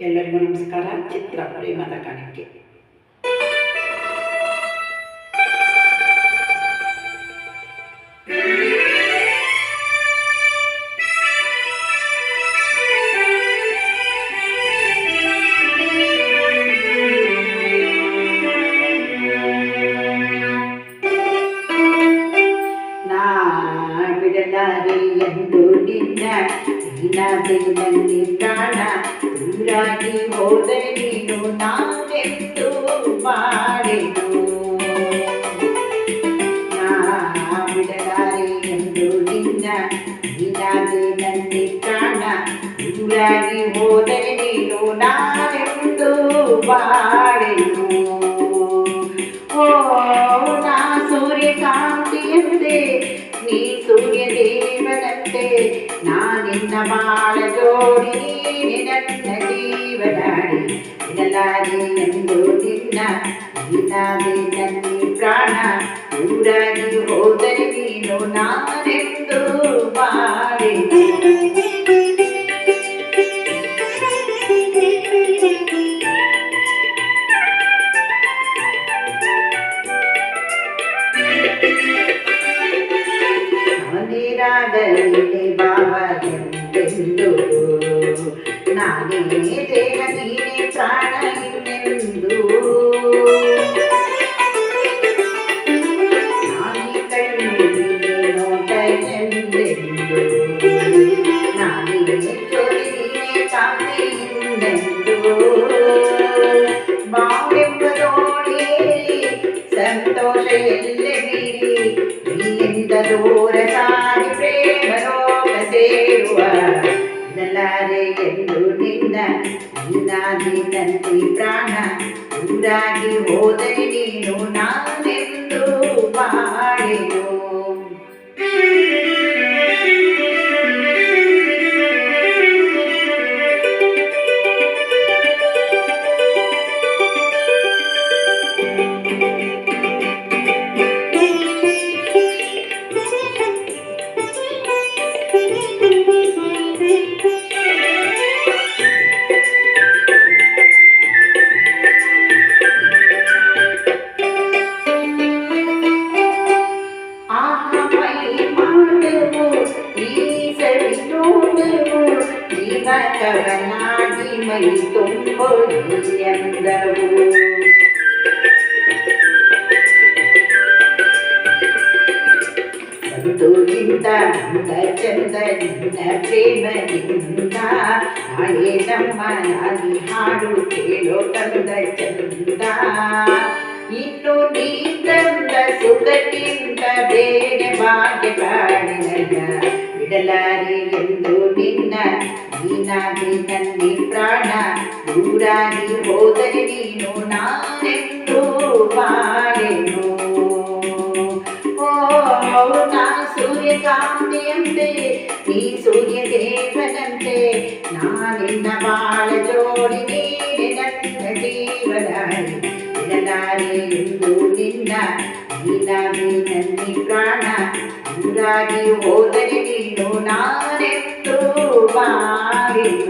ಎಲ್ಲರಿಗೂ ನಮಸ್ಕಾರ ಚಿತ್ರ ಪ್ರೇಮದ ಕಾಣಿಕೆ ನಾವಿಲ್ಲದೆ ಪ್ರಾಣ. ಊರಾಗಿ ಹೋದೆ ನೀನು ನಾವೆಂದು ಮಾಡಿತು ನಾ ಬಿಡಲಾರೆ ಎಂದು ನಿನ್ನ ಇಲ್ಲದೆ ನಂದಿ ಪ್ರಾಣ. ಊರಾಗಿ ಹೋದೆ ನೀನು ನಾವೆಂದು ಮಾಡಿತು ದೇವನಂತೆ ನಾನಿನ್ನ ಬಾಳ ಜೋಡಿ ನೀನೆ ನನ್ನ ಜೀವನಾಡಿ ಬಿಡಲಾರೆ ಎಂದು ನಿನ್ನ ನೀನಾದೆ ನನ್ನಿ ಪ್ರಾಣ ದೂರಾಗಿ ಹೋದರೆ ನೀನು ನಾನೆಂದು ಬಾಳೆನು ನೀರಾಗಲಿ ಎಂದು ನಿನ್ನ ನೀನಾದಿ ನಂದಿ ಪ್ರಾಣ ದೂರಾಗಿ ಹೋದರೆ ನೀನು ನಾನೆಂದು ಜೀವಕವನಾಗಿ ಮೈ ತುಂಬೊಡಿ ಎಂದವು ಸಂತೋಷಿಂದ ಅಂದ ಚಂದ ನಿನ್ನ ಪ್ರೇಮದಿಂದ ನಾಳೆ ನಮ್ಮ ನಾನಿ ಹಾಡು ಕೇಳೋ ಕಂದ ಚಂದ ಇನ್ನು ನೀ ತಂದ ಸುಖಕ್ಕಿಂತ ಬೇರೆ ಭಾಗ್ಯ ಕಾಣಿನಲ್ಲ ಬಿಡಲಾರಿ ಎಂದು ನಿನ್ನ ನೀನಾಗಿ ನನ್ನಿ ಪ್ರಾಣ ದೂರಾಗಿ ಹೋದರೆ ನೀನು ನಾನೆಂದು ಬಾಳೆನು ಓ ನಾ ಸೂರ್ಯಕಾಂತಿಯಂತೆ ನೀ ಸೂರ್ಯ ದೇವನಂತೆ ನಾನಿನ್ನ ಬಾಳ ಜೋಡಿ ನೀನೆ ನನ್ನ ಜೀವನಾಡಿ ಬಿಡಲಾರೆ ಎಂದು ನಿನ್ನ ನೀನಾಗಿ ನನ್ನಿ ಪ್ರಾಣ ದೂರಾಗಿ ಹೋದರೆ ನೀನು ನಾನೆ Maria.